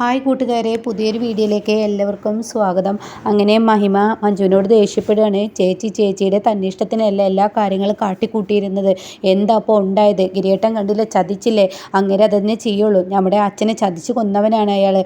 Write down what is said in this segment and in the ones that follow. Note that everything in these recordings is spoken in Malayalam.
ഹായ് കൂട്ടുകാരെ പുതിയൊരു വീഡിയോയിലേക്ക് എല്ലാവർക്കും സ്വാഗതം. അങ്ങനെ മഹിമ മഞ്ജുവിനോട് ദേഷ്യപ്പെടുകയാണ്. ചേച്ചി ചേച്ചിയുടെ തന്നിഷ്ടത്തിനല്ല എല്ലാ കാര്യങ്ങളും കാട്ടിക്കൂട്ടിയിരുന്നത്. എന്താ അപ്പോൾ ഉണ്ടായത്? ഗിരിയേട്ടൻ കണ്ടില്ല? ചതിച്ചില്ലേ? അങ്ങനെ അതന്നെ ചെയ്യുള്ളൂ. നമ്മുടെ അച്ഛനെ ചതിച്ച് കൊന്നവനാണ് അയാൾ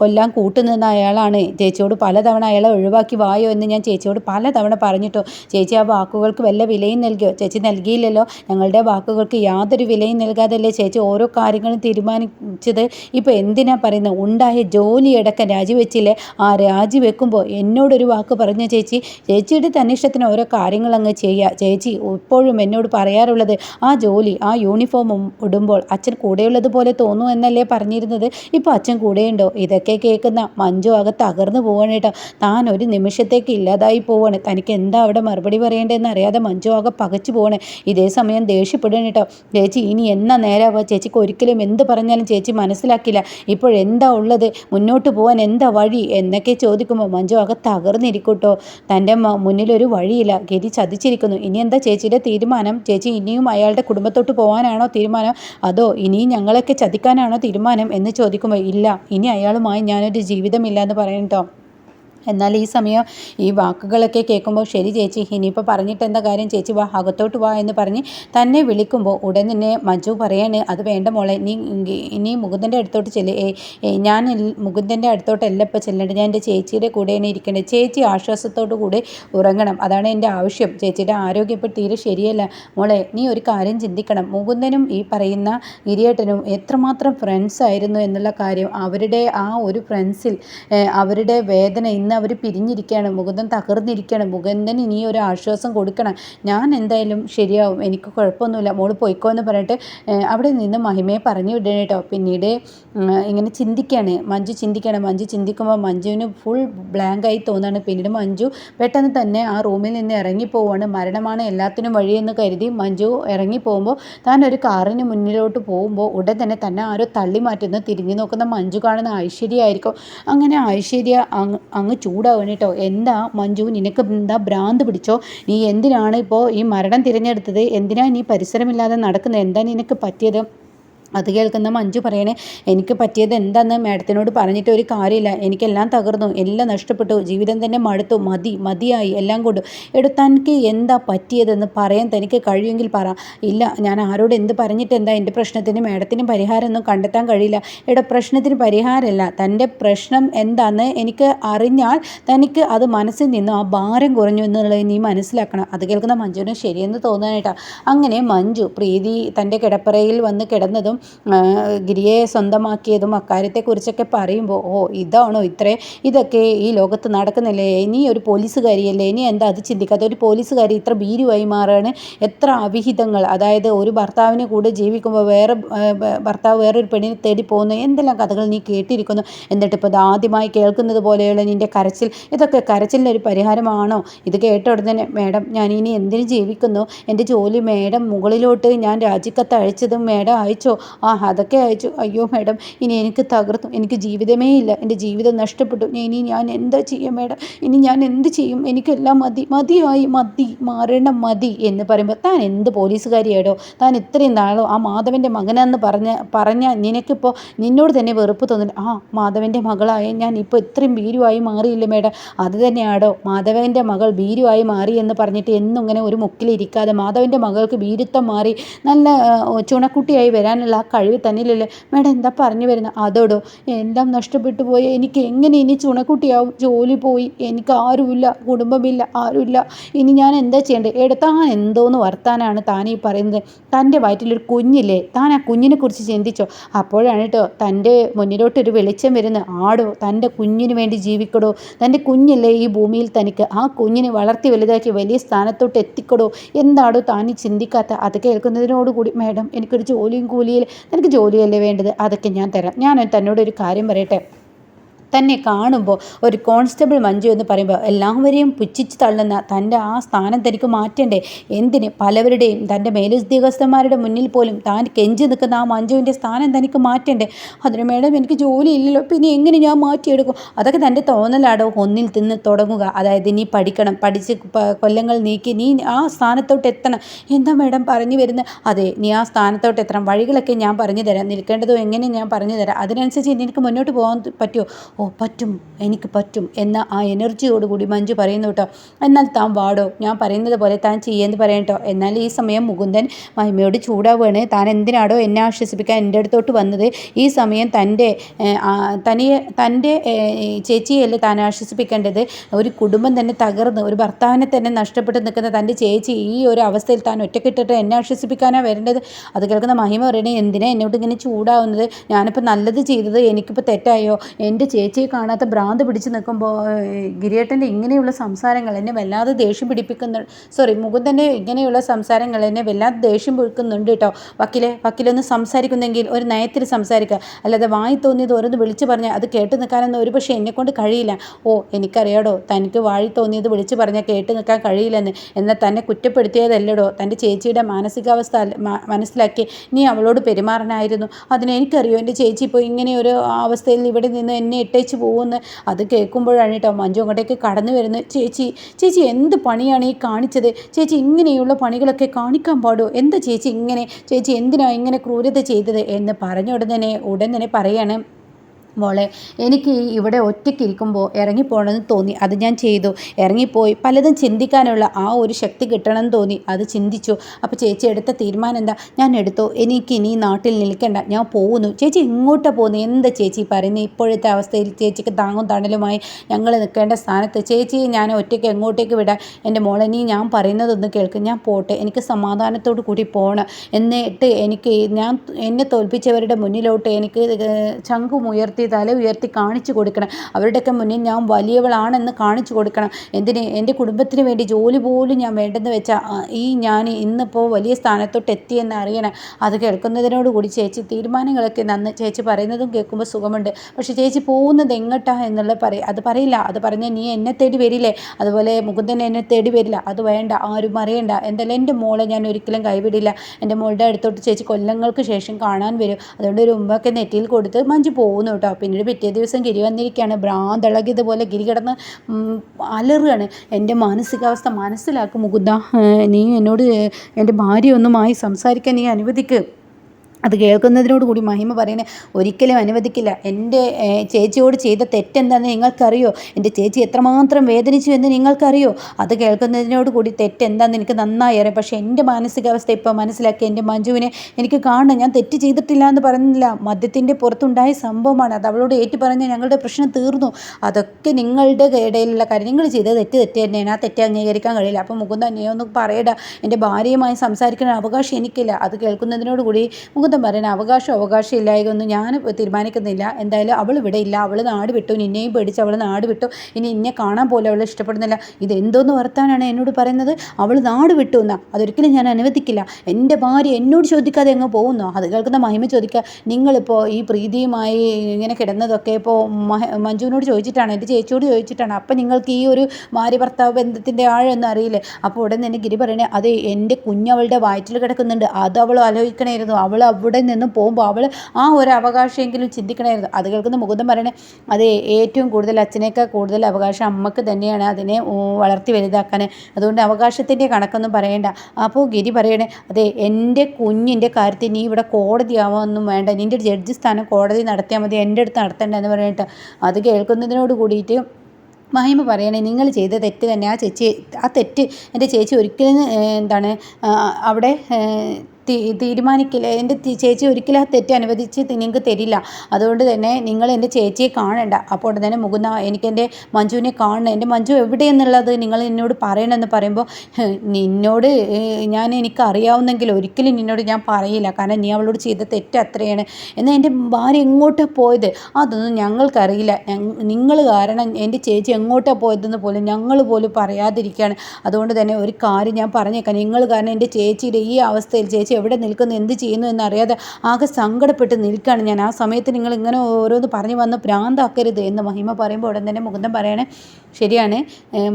കൊല്ലാൻ കൂട്ടുനിന്ന അയാളാണ്. ചേച്ചിയോട് പലതവണ അയാളെ ഒഴിവാക്കി വായോ എന്ന് ഞാൻ ചേച്ചിയോട് പലതവണ പറഞ്ഞിട്ടോ. ചേച്ചി ആ വാക്കുകൾക്ക് വല്ല വിലയും നൽകിയോ? ചേച്ചി നൽകിയില്ലല്ലോ. ഞങ്ങളുടെ വാക്കുകൾക്ക് യാതൊരു വിലയും നൽകാതല്ലേ ചേച്ചി ഓരോ കാര്യങ്ങളും തീരുമാനിച്ചത്? ഇപ്പോൾ എന്തിനാ പറയുന്നത് ഉണ്ടായ ജോലിയടക്കം രാജിവെച്ചില്ലേ? ആ രാജിവെക്കുമ്പോൾ എന്നോടൊരു വാക്ക് പറഞ്ഞ ചേച്ചി ചേച്ചിയുടെ തന്നിഷ്ടത്തിന് ഓരോ കാര്യങ്ങൾ അങ്ങ് ചെയ്യുക ചേച്ചി ഇപ്പോഴും എന്നോട് പറയാറുള്ളത് ആ ജോലി ആ യൂണിഫോം ഇടുമ്പോൾ അച്ഛൻ കൂടെയുള്ളത് പോലെ തോന്നുന്നു എന്നല്ലേ പറഞ്ഞിരുന്നത്? ഇപ്പോൾ അച്ഛൻ കൂടെയുണ്ടോ? ഇതൊക്കെ കേൾക്കുന്ന മഞ്ജു ആകെ തകർന്നു പോവാണ് കേട്ടോ. താൻ ഒരു നിമിഷത്തേക്ക് ഇല്ലാതായി പോവാണ്. തനിക്ക് എന്താ അവിടെ മറുപടി പറയേണ്ടതെന്ന് അറിയാതെ മഞ്ജു ആകെ പകച്ചു പോവാണ്. ഇതേ സമയം ദേഷ്യപ്പെടുകയാണ് കേട്ടോ. ചേച്ചി ഇനി എന്നാ നേരാവുക ചേച്ചിക്ക് ഒരിക്കലും എന്ത് പറഞ്ഞാലും ചേച്ചി മനസ്സിലാക്കില്ല. ഇപ്പോഴെന്താ ഉള്ളത്? മുന്നോട്ട് പോകാൻ എന്താ വഴി? എന്നൊക്കെ ചോദിക്കുമ്പോൾ മഞ്ജു ആകെ തകർന്നിരിക്കൂട്ടോ തന്റെ മുന്നിലൊരു വഴിയില്ല. ഗതി ചതിച്ചിരിക്കുന്നു. ഇനി എന്താ ചേച്ചിയുടെ തീരുമാനം? ചേച്ചി ഇനിയും അയാളുടെ കുടുംബത്തോട്ട് പോകാനാണോ തീരുമാനം? അതോ ഇനിയും ഞങ്ങളൊക്കെ ചതിക്കാനാണോ തീരുമാനം? എന്ന് ചോദിക്കുമ്പോൾ ഇല്ല. ഇനി അയാളുമായി ഞാനൊരു ജീവിതമില്ല എന്ന് പറയട്ടോ എന്നാൽ ഈ സമയം ഈ വാക്കുകളൊക്കെ കേൾക്കുമ്പോൾ ശരി ചേച്ചി ഇനിയിപ്പോൾ പറഞ്ഞിട്ട് എന്താ കാര്യം? ചേച്ചി വാ അകത്തോട്ട് വാ എന്ന് പറഞ്ഞ് തന്നെ വിളിക്കുമ്പോൾ ഉടൻ തന്നെ മജു പറയാണ് അത് വേണ്ട മോളെ നീ ഇനി മുകുന്ദന്റെ അടുത്തോട്ട് ചെല്ല്. ഞാൻ മുകുന്ദന്റെ അടുത്തോട്ടല്ല ഇപ്പോൾ ചെല്ലേണ്ടത്. ഞാൻ എന്റെ ചേച്ചിയുടെ കൂടെയാണ് ഇരിക്കേണ്ടത് ചേച്ചി ആശ്വാസത്തോടു കൂടി ഉറങ്ങണം. അതാണ് എന്റെ ആവശ്യം. ചേച്ചിയുടെ ആരോഗ്യം ഇപ്പോൾ തീരെ ശരിയല്ല. മോളെ നീ ഒരു കാര്യം ചിന്തിക്കണം. മുകുന്ദനും ഈ പറയുന്ന ഗിരിയേട്ടനും എത്രമാത്രം ഫ്രണ്ട്സ് ആയിരുന്നു എന്നുള്ള കാര്യം അവരുടെ ആ ഒരു ഫ്രണ്ട്സിൽ അവരുടെ വേദന ഇന്ന് ഇന്ന് അവർ പിരിഞ്ഞിരിക്കുകയാണ് മുകുന്ദൻ തകർന്നിരിക്കുകയാണ് മുകുന്ദൻ ഇനി ഒരു ആശ്വാസം കൊടുക്കണം. ഞാൻ എന്തായാലും ശരിയാവും എനിക്ക് കുഴപ്പമൊന്നുമില്ല. മോൾ പോയിക്കോ എന്ന് പറഞ്ഞിട്ട് അവിടെ നിന്ന് മഹിമയെ പറഞ്ഞു വിടണം കേട്ടോ. പിന്നീട് ഇങ്ങനെ ചിന്തിക്കുകയാണ് മഞ്ജു ചിന്തിക്കുകയാണ് മഞ്ജു ചിന്തിക്കുമ്പോൾ മഞ്ജുവിന് ഫുൾ ബ്ലാങ്കായി തോന്നുകയാണ് പിന്നീട് മഞ്ജു പെട്ടെന്ന് തന്നെ ആ റൂമിൽ നിന്ന് ഇറങ്ങി ഇറങ്ങിപ്പോവാണ് മരണമാണ് എല്ലാത്തിനും വഴിയെന്ന് കരുതി മഞ്ജു ഇറങ്ങിപ്പോകുമ്പോൾ താൻ ഒരു കാറിന് മുന്നിലോട്ട് പോകുമ്പോൾ ഉടൻ തന്നെ തന്നെ ആരോ തള്ളി മാറ്റുന്നു തിരിഞ്ഞു നോക്കുന്ന മഞ്ജു കാണുന്ന ഐശ്വര്യമായിരിക്കും അങ്ങനെ ഐശ്വര്യ അങ്ങ് അങ്ങ് ചൂടാവുകയാണ് കേട്ടോ എന്താ മഞ്ജു നിനക്ക് എന്താ ഭ്രാന്ത് പിടിച്ചോ? നീ എന്തിനാണ് ഇപ്പോൾ ഈ മരണം തിരഞ്ഞെടുത്തത്? എന്തിനാണ് നീ പരിസരമില്ലാതെ നടക്കുന്നത്? എന്താ നിനക്ക് പറ്റിയത്? അത് കേൾക്കുന്ന മഞ്ജു പറയണേ എനിക്ക് പറ്റിയത് എന്താന്ന് മാഡത്തിനോട് പറഞ്ഞിട്ട് ഒരു കാര്യമില്ല. എനിക്കെല്ലാം തകർന്നു. എല്ലാം നഷ്ടപ്പെട്ടു. ജീവിതം തന്നെ മടുത്തു. മതി മതിയായി. എല്ലാം കൊണ്ടു. എടോ തനിക്ക് എന്താ പറ്റിയതെന്ന് പറയാൻ തനിക്ക് കഴിയുമെങ്കിൽ പറ. ഇല്ല ഞാൻ ആരോട് എന്ത് പറഞ്ഞിട്ട് എന്താ എന്റെ പ്രശ്നത്തിന് മാഡത്തിന് പരിഹാരമൊന്നും കണ്ടെത്താൻ കഴിയില്ല. എടോ പ്രശ്നത്തിന് പരിഹാരമല്ല. തന്റെ പ്രശ്നം എന്താന്ന് എനിക്ക് അറിഞ്ഞാൽ തനിക്ക് അത് മനസ്സിൽ നിന്നും ആ ഭാരം കുറഞ്ഞു എന്നുള്ളത് നീ മനസ്സിലാക്കണം. അത് കേൾക്കുന്ന മഞ്ജുവിന് ശരിയെന്ന് തോന്നാനായിട്ടാണ് അങ്ങനെ മഞ്ജു പ്രീതി തന്റെ കിടപ്പറയിൽ വന്ന് കിടന്നതും ഗിരിയെ സ്വന്തമാക്കിയതും അക്കാര്യത്തെക്കുറിച്ചൊക്കെ പറയുമ്പോൾ ഓ ഇതാണോ ഇത്രേ? ഇതൊക്കെ ഈ ലോകത്ത് നടക്കുന്നില്ലേ? ഇനി ഒരു പോലീസുകാരിയല്ലേ? ഇനി എന്താ അത് ചിന്തിക്കാത്ത? ഒരു പോലീസുകാരി ഇത്ര ഭീരുവായി മാറുകയാണ് എത്ര അവിഹിതങ്ങൾ. അതായത് ഒരു ഭർത്താവിനെ കൂടെ ജീവിക്കുമ്പോൾ വേറെ ഭർത്താവ് വേറൊരു പെണ്ണിനെ തേടി പോകുന്നു എന്തെല്ലാം കഥകൾ നീ കേട്ടിരിക്കുന്നു? എന്നിട്ട് ഇപ്പോൾ ആദ്യമായി കേൾക്കുന്നത് പോലെയുള്ള നിന്റെ കരച്ചിൽ. ഇതൊക്കെ കരച്ചിലിന്റെ ഒരു പരിഹാരമാണോ? ഇത് കേട്ട ഉടനെ മേഡം ഞാൻ ഇനി എന്തിനു ജീവിക്കുന്നു? എന്റെ ജോലി മേഡം മുകളിലോട്ട് ഞാൻ രാജിക്കത്ത് അയച്ചതും മേഡം അയച്ചോ? ആ അതൊക്കെ അയച്ചു. അയ്യോ മേഡം ഇനി എനിക്ക് തകർന്നു. എനിക്ക് ജീവിതമേ ഇല്ല. എന്റെ ജീവിതം നഷ്ടപ്പെട്ടു. ഇനി ഞാൻ എന്താ ചെയ്യുക മേഡം? ഇനി ഞാൻ എന്ത് ചെയ്യും? എനിക്കെല്ലാം മതി. മതിയായി. മതി. മാറണം മതി എന്ന് പറയുമ്പോൾ താൻ എന്ത് പോലീസുകാരിയാടോ? താൻ ഇത്രയും നാളോ ആ മാധവന്റെ മകനെന്ന് പറഞ്ഞ പറഞ്ഞ നിനക്കിപ്പോൾ നിന്നോട് തന്നെ വെറുപ്പ് തോന്നുന്നു ആ മാധവന്റെ മകളായ ഞാൻ ഇപ്പോൾ ഇത്രയും ഭീരുവായി മാറിയില്ല മേഡം? അത് തന്നെയാടോ. മാധവന്റെ മകൾ ഭീരുവായി മാറി എന്ന് പറഞ്ഞിട്ട് എന്നും ഇങ്ങനെ ഒരു മുക്കിലിരിക്കാതെ മാധവന്റെ മകൾക്ക് ഭീരുത്വം മാറി നല്ല ചുണക്കുട്ടിയായി വരാനുള്ള കഴിവ് തന്നില്ലല്ലേ? മേഡം എന്താ പറഞ്ഞു വരുന്നത്? അതോടോ എന്താ നഷ്ടപ്പെട്ടു പോയി. എനിക്ക് എങ്ങനെ ഇനി ചുണക്കുട്ടിയാവും? ജോലി പോയി. എനിക്ക് ആരുമില്ല കുടുംബമില്ല ആരുമില്ല. ഇനി ഞാൻ എന്താ ചെയ്യേണ്ടത്? എടാ താൻ എന്തോന്ന് വർത്താനാണ് താൻ ഈ പറയുന്നത്? തന്റെ വയറ്റിലൊരു കുഞ്ഞില്ലേ? താൻ ആ കുഞ്ഞിനെ കുറിച്ച് ചിന്തിച്ചോ? അപ്പോഴാണ് കേട്ടോ തന്റെ മുന്നിലോട്ടൊരു വെളിച്ചം വരുന്ന ആടോ തന്റെ കുഞ്ഞിന് വേണ്ടി ജീവിക്കടോ. തന്റെ കുഞ്ഞില്ലേ ഈ ഭൂമിയിൽ തനിക്ക്? ആ കുഞ്ഞിനെ വളർത്തി വലുതാക്കി വലിയ സ്ഥാനത്തോട്ട് എത്തിക്കടോ. എന്താടോ താൻ ചിന്തിക്കാത്ത? അത് കേൾക്കുന്നതിനോടുകൂടി മേഡം എനിക്കൊരു ജോലിയും കൂലിയിൽ നിനക്ക് ജോലിയല്ലേ വേണ്ടത്? അതൊക്കെ ഞാൻ തരാം. ഞാൻ തന്നോട് ഒരു കാര്യം പറയട്ടെ? തന്നെ കാണുമ്പോൾ ഒരു കോൺസ്റ്റബിൾ മഞ്ജു എന്ന് പറയുമ്പോൾ എല്ലാവരെയും പുച്ഛിച്ച് തള്ളുന്ന തന്റെ ആ സ്ഥാനം തനിക്ക് മാറ്റണ്ടേ? എന്തിന്? പലവരുടെയും തന്റെ മേലുദ്യോഗസ്ഥന്മാരുടെ മുന്നിൽ പോലും താൻ കെഞ്ചി നിൽക്കുന്ന ആ മഞ്ജുവിന്റെ സ്ഥാനം തനിക്ക് മാറ്റണ്ടേ? അതിന് മേഡം എനിക്ക് ജോലി ഇല്ലല്ലോ. പിന്നെ എങ്ങനെ ഞാൻ മാറ്റിയെടുക്കും? അതൊക്കെ തന്റെ തോന്നലാടോ? ഒന്നിൽ തിന്ന് തുടങ്ങുക. അതായത് നീ പഠിക്കണം. പഠിച്ച് കൊല്ലങ്ങൾ നീക്കി നീ ആ സ്ഥാനത്തോട്ട് എത്തണം. എന്താ മേഡം പറഞ്ഞു വരുന്നത്? അതെ നീ ആ സ്ഥാനത്തോട്ട് എത്തണം. വഴികളൊക്കെ ഞാൻ പറഞ്ഞു തരാം. നിൽക്കേണ്ടതോ എങ്ങനെ ഞാൻ പറഞ്ഞു തരാം. അതിനനുസരിച്ച് എനിക്ക് മുന്നോട്ട് പോകാൻ പറ്റുമോ? ഓ പറ്റും എനിക്ക് പറ്റും എന്ന ആ എനർജിയോടുകൂടി മഞ്ജു പറയുന്നു കേട്ടോ. എന്നാൽ താൻ വാടോ ഞാൻ പറയുന്നത് പോലെ താൻ ചെയ്യുമെന്ന് പറയട്ടോ എന്നാൽ ഈ സമയം മുകുന്ദൻ മഹിമയോട് ചൂടാവുകയാണ്. താൻ എന്തിനാടോ എന്നെ ആശ്വസിപ്പിക്കാൻ എന്റെ അടുത്തോട്ട് വന്നത്? ഈ സമയം തന്റെ തനിയെ തന്റെ ചേച്ചിയല്ലേ താൻ ആശ്വസിപ്പിക്കേണ്ടത്? ഒരു കുടുംബം തന്നെ തകർന്ന് ഒരു ഭർത്താവിനെ തന്നെ നഷ്ടപ്പെട്ട് നിൽക്കുന്ന തന്റെ ചേച്ചി ഈ ഒരു അവസ്ഥയിൽ താൻ ഒറ്റക്കിട്ടിട്ട് എന്നെ ആശ്വസിപ്പിക്കാനാണ് വരേണ്ടത്? അത് കേൾക്കുന്ന മഹിമ പറയണേ എന്തിനാ എന്നോട് ഇങ്ങനെ ചൂടാവുന്നത്? ഞാനിപ്പോൾ നല്ലത് ചെയ്തത് എനിക്കിപ്പോൾ തെറ്റായോ? എന്റെ ചേച്ചിയെ കാണാത്ത ഭ്രാന്ത് പിടിച്ച് നിൽക്കുമ്പോൾ ഗിരിയേട്ടന്റെ ഇങ്ങനെയുള്ള സംസാരങ്ങൾ എന്നെ വല്ലാതെ ദേഷ്യം പിടിപ്പിക്കുന്നു സോറി മുകുന്ദന്റെ ഇങ്ങനെയുള്ള സംസാരങ്ങൾ എന്നെ വല്ലാതെ ദേഷ്യം പിടിക്കുന്നുണ്ട് കേട്ടോ. വക്കീലെ വക്കീലൊന്ന് സംസാരിക്കുന്നെങ്കിൽ ഒരു നയത്തിൽ സംസാരിക്കുക അല്ലാതെ വായി തോന്നിയത് ഓരോന്ന് വിളിച്ചു പറഞ്ഞാൽ അത് കേട്ട് നിൽക്കാനൊന്നും ഒരു പക്ഷേ എന്നെക്കൊണ്ട് കഴിയില്ല. ഓ എനിക്കറിയാടോ തനിക്ക് വാഴി തോന്നിയത് വിളിച്ചു പറഞ്ഞാൽ കേട്ട് നിൽക്കാൻ കഴിയില്ലെന്ന്. എന്നാൽ തന്നെ കുറ്റപ്പെടുത്തിയതല്ലടോ. തന്റെ ചേച്ചിയുടെ മാനസികാവസ്ഥ മനസ്സിലാക്കി നീ അവളോട് പെരുമാറാനായിരുന്നു. അതിനെനിക്കറിയോ എന്റെ ചേച്ചി ഇപ്പോൾ ഇങ്ങനെ ഒരു അവസ്ഥയിൽ ഇവിടെ നിന്ന് എന്നെ ഇട്ടേച്ച് പോകുമെന്ന് അത് കേൾക്കുമ്പോഴാണ് കേട്ടോ മഞ്ജു അങ്ങോട്ടേക്ക് കടന്നു വരുന്നത്. ചേച്ചി ചേച്ചി എന്ത് പണിയാണ് ഈ കാണിച്ചത്? ചേച്ചി ഇങ്ങനെയുള്ള പണികളൊക്കെ കാണിക്കാൻ പാടോ എന്താ ചേച്ചി ഇങ്ങനെ? ചേച്ചി എന്തിനാണ് ഇങ്ങനെ ക്രൂരത ചെയ്തത്? എന്ന് പറഞ്ഞ ഉടനെ ഉടൻ തന്നെ പറയാണ്. മോളെ എനിക്ക് ഇവിടെ ഒറ്റയ്ക്കിരിക്കുമ്പോൾ ഇറങ്ങിപ്പോകണമെന്ന് തോന്നി. അത് ഞാൻ ചെയ്തു. ഇറങ്ങിപ്പോയി. പലതും ചിന്തിക്കാനുള്ള ആ ഒരു ശക്തി കിട്ടണമെന്ന് തോന്നി. അത് ചിന്തിച്ചു. അപ്പോൾ ചേച്ചി എടുത്ത തീരുമാനം എന്താ? ഞാൻ എടുത്തു. എനിക്ക് ഇനി നാട്ടിൽ നിൽക്കേണ്ട. ഞാൻ പോകുന്നു. ചേച്ചി ഇങ്ങോട്ടാണ് പോകുന്നത് എന്താ ചേച്ചി പറയുന്നത് ഇപ്പോഴത്തെ അവസ്ഥയിൽ ചേച്ചിക്ക് താങ്ങും തണലുമായി ഞങ്ങൾ നിൽക്കേണ്ട സ്ഥാനത്ത്. ചേച്ചി ഞാൻ ഒറ്റയ്ക്ക് എങ്ങോട്ടേക്ക് വിടാം? എന്റെ മോളെ നീ ഞാൻ പറയുന്നതൊന്ന് കേൾക്ക്. ഞാൻ പോട്ടെ. എനിക്ക് സമാധാനത്തോടു കൂടി പോകണം എന്നിട്ട് എനിക്ക് ഞാൻ എന്നെ തോൽപ്പിച്ചവരുടെ മുന്നിലോട്ട് എനിക്ക് ചങ്കുമുയർത്തി ഉയർത്തി തല ഉയർത്തി കാണിച്ചു കൊടുക്കണം. അവരുടെയൊക്കെ മുന്നിൽ ഞാൻ വലിയവളാണെന്ന് കാണിച്ചു കൊടുക്കണം. എന്തിന്? എന്റെ കുടുംബത്തിന് വേണ്ടി ജോലി പോലും ഞാൻ വേണ്ടെന്ന് വെച്ചാൽ ഈ ഞാൻ ഇന്നിപ്പോൾ വലിയ സ്ഥാനത്തോട്ട് എത്തിയെന്ന് അറിയണം. അത് കേൾക്കുന്നതിനോടുകൂടി ചേച്ചി തീരുമാനങ്ങളൊക്കെ നന്ന് ചേച്ചി പറയുന്നതും കേൾക്കുമ്പോൾ സുഖമുണ്ട്. പക്ഷേ ചേച്ചി പോകുന്നത് എങ്ങോട്ടാ എന്നുള്ളത് പറയും അത് പറയില്ല. അത് പറഞ്ഞാൽ നീ എന്നെ തേടി വരില്ലേ? അതുപോലെ മുകുന്ദൻ എന്നെ തേടി വരില്ല. അത് വേണ്ട. ആരും അറിയണ്ട. എന്തായാലും എന്റെ മോളെ ഞാൻ ഒരിക്കലും കൈവിടില്ല. എന്റെ മോളുടെ അടുത്തോട്ട് ചേച്ചി കൊല്ലങ്ങൾക്ക് ശേഷം കാണാൻ വരും. അതുകൊണ്ട് ഒരു ഉമ്മൊക്കെ നെറ്റിയിൽ കൊടുത്ത് മഞ്ജു പോകുന്നു കേട്ടോ. പിന്നീട് പിറ്റേ ദിവസം ഗിരി വന്നിരിക്കുകയാണ്. ഭ്രാന്തളകിയതുപോലെ ഗിരി കിടന്ന് അലറുകയാണ്. എന്റെ മാനസികാവസ്ഥ മനസ്സിലാക്കും മുകുന്ദ. നീ എന്നോട് എന്റെ ഭാര്യ ഒന്നുമായി സംസാരിക്കാൻ നീ അനുവദിക്ക്. അത് കേൾക്കുന്നതിനോട് കൂടി മഹിമ പറയണേ ഒരിക്കലും അനുവദിക്കില്ല. എന്റെ ചേച്ചിയോട് ചെയ്ത തെറ്റെന്താണെന്ന് നിങ്ങൾക്കറിയോ? എന്റെ ചേച്ചി എത്രമാത്രം വേദനിച്ചു എന്ന് നിങ്ങൾക്കറിയോ? അത് കേൾക്കുന്നതിനോട് കൂടി തെറ്റെന്താണെന്ന് എനിക്ക് നന്നായി അറിയാം. പക്ഷേ എന്റെ മാനസികാവസ്ഥ ഇപ്പോൾ മനസ്സിലാക്കി എന്റെ മഞ്ജുവിനെ എനിക്ക് കാണണം. ഞാൻ തെറ്റ് ചെയ്തിട്ടില്ല എന്ന് പറഞ്ഞില്ല. മദ്യത്തിന്റെ പുറത്തുണ്ടായ സംഭവമാണ്. അത് അവളോട് ഏറ്റു പറഞ്ഞ് ഞങ്ങളുടെ പ്രശ്നം തീർന്നു. അതൊക്കെ നിങ്ങളുടെ ഇടയിലുള്ള കാര്യം. നിങ്ങൾ ചെയ്ത തെറ്റ് തെറ്റ് തന്നെയാണ്. ആ തെറ്റ് അംഗീകരിക്കാൻ കഴിയില്ല. അപ്പോൾ മുകുന്ദ നീ ഒന്ന് പറയട. എന്റെ ഭാര്യയുമായി സംസാരിക്കുന്ന അവകാശം എനിക്കില്ല. അത് കേൾക്കുന്നതിനോട് കൂടി മുകുന്ദ സ്വന്തം പറയാൻ അവകാശം അവകാശം ഇല്ലായൊന്നും ഞാൻ തീരുമാനിക്കുന്നില്ല. എന്തായാലും അവൾ ഇവിടെ ഇല്ല. അവൾ നാട് വിട്ടു. നിന്നെയും പേടിച്ച് അവൾ നാട് വിട്ടു. ഇനി എന്നെ കാണാൻ പോലും അവൾ ഇഷ്ടപ്പെടുന്നില്ല. ഇത് എന്തോന്ന് വർത്താനാണ് എന്നോട് പറയുന്നത്? അവൾ നാട് വിട്ടു എന്നാ. അതൊരിക്കലും ഞാൻ അനുവദിക്കില്ല. എന്റെ ഭാര്യ എന്നോട് ചോദിക്കാതെ അങ്ങ് പോകുന്നു? അത് കേൾക്കുന്ന മഹിമ ചോദിക്കുക നിങ്ങളിപ്പോൾ ഈ പ്രീതിയുമായി ഇങ്ങനെ കിടന്നതൊക്കെ ഇപ്പോൾ മഞ്ജുവിനോട് ചോദിച്ചിട്ടാണ്? എന്റെ ചേച്ചിയോട് ചോദിച്ചിട്ടാണ്? അപ്പം നിങ്ങൾക്ക് ഈ ഒരു ഭാര്യ ഭർത്താവ് ബന്ധത്തിന്റെ ആഴൊന്നും അറിയില്ലേ? അപ്പോൾ ഉടൻ തന്നെ ഗിരി പറയണേ അത് എന്റെ കുഞ്ഞവളുടെ വയറ്റിൽ കിടക്കുന്നുണ്ട്. അത് അവൾ ആലോചിക്കണമായിരുന്നു അവൾ അവിടെ നിന്ന് പോകുമ്പോൾ അവൾ ആ ഒരു അവകാശമെങ്കിലും ചിന്തിക്കണമായിരുന്നു. അത് കേൾക്കുന്ന മുകുന്ദൻ പറയണേ അത് ഏറ്റവും കൂടുതൽ അച്ഛനേക്കാൾ കൂടുതൽ അവകാശം അമ്മയ്ക്ക് തന്നെയാണ്. അതിനെ വളർത്തി വലുതാക്കാൻ അതുകൊണ്ട് അവകാശത്തിന്റെ കണക്കൊന്നും പറയണ്ട. അപ്പോൾ ഗിരി പറയണേ അതെ എന്റെ കുഞ്ഞിന്റെ കാര്യത്തിൽ നീ ഇവിടെ കോടതിയാവാനൊന്നും വേണ്ട. നിന്റെ ജഡ്ജി സ്ഥാനം കോടതി നടത്തിയാൽ മതി. എന്റെ അടുത്ത് നടത്തേണ്ട എന്ന് പറഞ്ഞിട്ട് അത് കേൾക്കുന്നതിനോട് കൂടിയിട്ട് മഹിമ പറയണേ നിങ്ങൾ ചെയ്ത തെറ്റ് തന്നെ. ആ ചേച്ചി ആ തെറ്റ് എന്റെ ചേച്ചി ഒരിക്കലും എന്താണ് അവിടെ തീരുമാനിക്കില്ല. എന്റെ ചേച്ചി ഒരിക്കലും ആ തെറ്റ് അനുവദിച്ച് നിങ്ങൾക്ക് തരില്ല. അതുകൊണ്ട് തന്നെ നിങ്ങൾ എന്റെ ചേച്ചിയെ കാണണ്ട. അപ്പോൾ തന്നെ മുകുന്ന എനിക്ക് എന്റെ മഞ്ജുവിനെ കാണണം. എന്റെ മഞ്ജു എവിടെയെന്നുള്ളത് നിങ്ങൾ എന്നോട് പറയണമെന്ന് പറയുമ്പോൾ നിന്നോട് ഞാൻ എനിക്ക് അറിയാവുന്നെങ്കിൽ ഒരിക്കലും നിന്നോട് ഞാൻ പറയില്ല. കാരണം നീ അവളോട് ചെയ്ത തെറ്റ് അത്രയാണ്. എന്നാൽ എന്റെ ഭാര്യ എങ്ങോട്ടാണ് പോയത്? അതൊന്നും ഞങ്ങൾക്കറിയില്ല. നിങ്ങൾ കാരണം എന്റെ ചേച്ചി എങ്ങോട്ടാണ് പോയതെന്ന് പോലും ഞങ്ങൾ പോലും പറയാതിരിക്കുകയാണ്. അതുകൊണ്ട് തന്നെ ഒരു കാര്യം ഞാൻ പറഞ്ഞേക്കാം. നിങ്ങൾ കാരണം എന്റെ ചേച്ചിയുടെ ഈ അവസ്ഥയിൽ ചേച്ചി എവിടെ നിൽക്കുന്നു എന്ത് ചെയ്യുന്നു എന്നറിയാതെ ആകെ സങ്കടപ്പെട്ട് നിൽക്കുകയാണ് ഞാൻ. ആ സമയത്ത് നിങ്ങൾ ഇങ്ങനെ ഓരോന്ന് പറഞ്ഞു വന്ന് ഭ്രാന്താക്കരുത് എന്ന് മഹിമ പറയുമ്പോൾ ഉടൻ തന്നെ മുകുന്ദൻ പറയണേ ശരിയാണ്.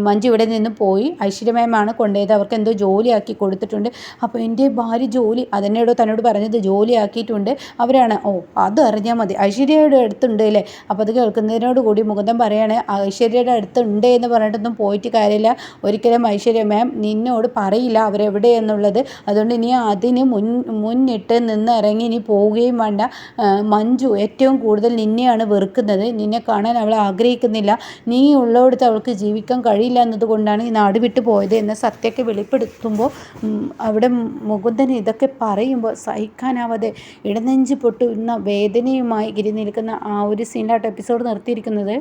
മഞ്ജു ഇവിടെ നിന്ന് പോയി. ഐശ്വര്യമയമാണ് കൊണ്ടുപോയത്. അവർക്ക് എന്തോ ജോലിയാക്കി കൊടുത്തിട്ടുണ്ട്. അപ്പോൾ എന്റെ ഭാര്യ ജോലി അതെന്നോടോ തന്നോട് പറഞ്ഞത് ജോലിയാക്കിയിട്ടുണ്ട്. അവരാണ് ഓ അത് അറിഞ്ഞാൽ മതി. ഐശ്വര്യയുടെ അടുത്തുണ്ട് അല്ലേ? അപ്പോൾ അത് കേൾക്കുന്നതിനോട് കൂടി മുകുന്ദൻ പറയാണ് ഐശ്വര്യയുടെ അടുത്തുണ്ട് എന്ന് പറഞ്ഞിട്ടൊന്നും പോയിട്ട് കാര്യമില്ല. ഒരിക്കലും ഐശ്വര്യ മാം നിന്നോട് പറയില്ല. അവരെവിടെ എന്നുള്ളത്. അതുകൊണ്ട് ഇനി അതിന് മുൻ മുന്നിട്ട് നിന്ന് ഇറങ്ങി ഇനി പോവുകയും വേണ്ട. മഞ്ജു ഏറ്റവും കൂടുതൽ നിന്നെയാണ് വെറുക്കുന്നത്. നിന്നെ കാണാൻ അവൾ ആഗ്രഹിക്കുന്നില്ല. നീ ഉള്ളിടത്ത് അവൾക്ക് ജീവിക്കാൻ കഴിയില്ല എന്നതുകൊണ്ടാണ് ഈ നാട് വിട്ടു പോയത് എന്ന സത്യമൊക്കെ വെളിപ്പെടുത്തുമ്പോൾ അവിടെ മുകുന്ദൻ ഇതൊക്കെ പറയുമ്പോൾ സഹിക്കാനാവാതെ ഇടനെഞ്ച് പൊട്ടുന്ന വേദനയുമായി ഗിരി നിൽക്കുന്ന ആ ഒരു സീനിലായിട്ട് എപ്പിസോഡ് നിർത്തിയിരിക്കുന്നത്.